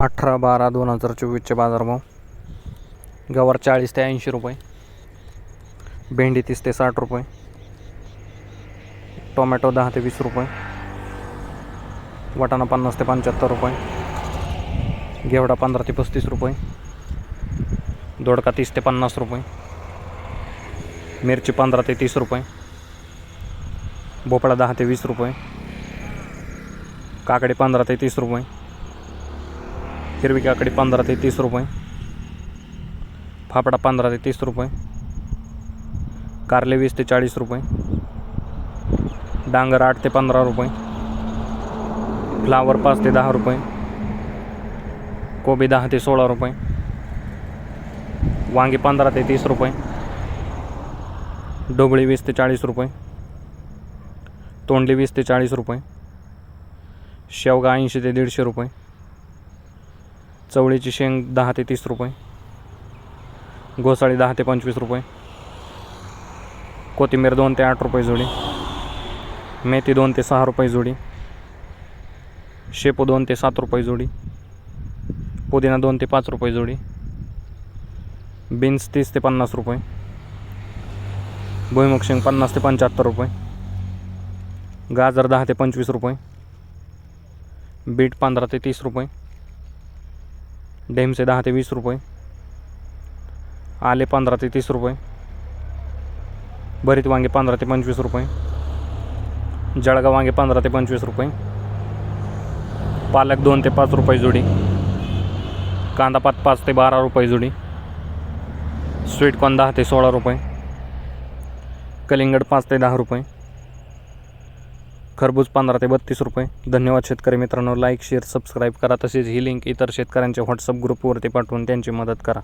अठरा बारा दोन हजार चोवीसचे बाजारभाव. गवार चाळीस ते ऐंशी रुपये. भेंडी तीस ते साठ रुपये. टोमॅटो दहा ते वीस रुपये. वाटाणा पन्नास ते पंच्याहत्तर रुपये. घेवडा पंधरा ते पस्तीस रुपये. दोडका तीस ते पन्नास रुपये. मिरची पंधरा ते तीस रुपये. भोपळा दहा ते वीस रुपये. काकडी पंधरा ते तीस रुपये. हिरवी काकडी पंधरा ते तीस रुपये। फाफडा पंधरा ते तीस रुपये। कारले वीस ते चाळीस रुपये। डांगर आठ ते पंधरा रुपये। फ्लावर पाच ते दहा रुपये। कोबी दहा ते सोळा रुपये। वांगी पंधरा ते तीस रुपये। ढोबळी वीस ते चाळीस रुपये। तोंडली वीस ते चाळीस रुपये। शेवगा ऐंशी दीडशे रुपये। चवळीची शेंग दहा ते तीस रुपये. घोसाळी दहा ते पंचवीस रुपये. कोथिंबीर दोन ते आठ रुपये जोडी. मेथी दोन ते सहा रुपये जोडी. शेपू दोन ते सात रुपये जोडी. पुदिना दोन ते पाच रुपये जोडी. बीन्स तीस ते पन्नास रुपये. भुईमुग शेंग पन्नास ते पंच्याहत्तर रुपये. गाजर दहा ते पंचवीस रुपये. बीट पंधरा ते तीस रुपये. डेमचे दहा ते वीस रुपये. आले पंधरा ते तीस रुपये. भरीत वांगे पंधरा ते पंचवीस रुपये. जळगाव वांगे पंधरा ते पंचवीस रुपये. पालक दोन ते पाच रुपये जोडी. कांदापात पाच ते बारा रुपये जोडी. स्वीटकॉर्न दहा ते सोळा रुपये. कलिंगड पाच ते दहा रुपये. खरबूज पंधरा ते बत्तीस रुपये. धन्यवाद शेतकरी मित्रांनो. लाईक शेअर सबस्क्राईब करा. तसेच ही लिंक इतर शेतकऱ्यांच्या व्हॉट्सअप ग्रुपवरती पाठवून त्यांची मदत करा.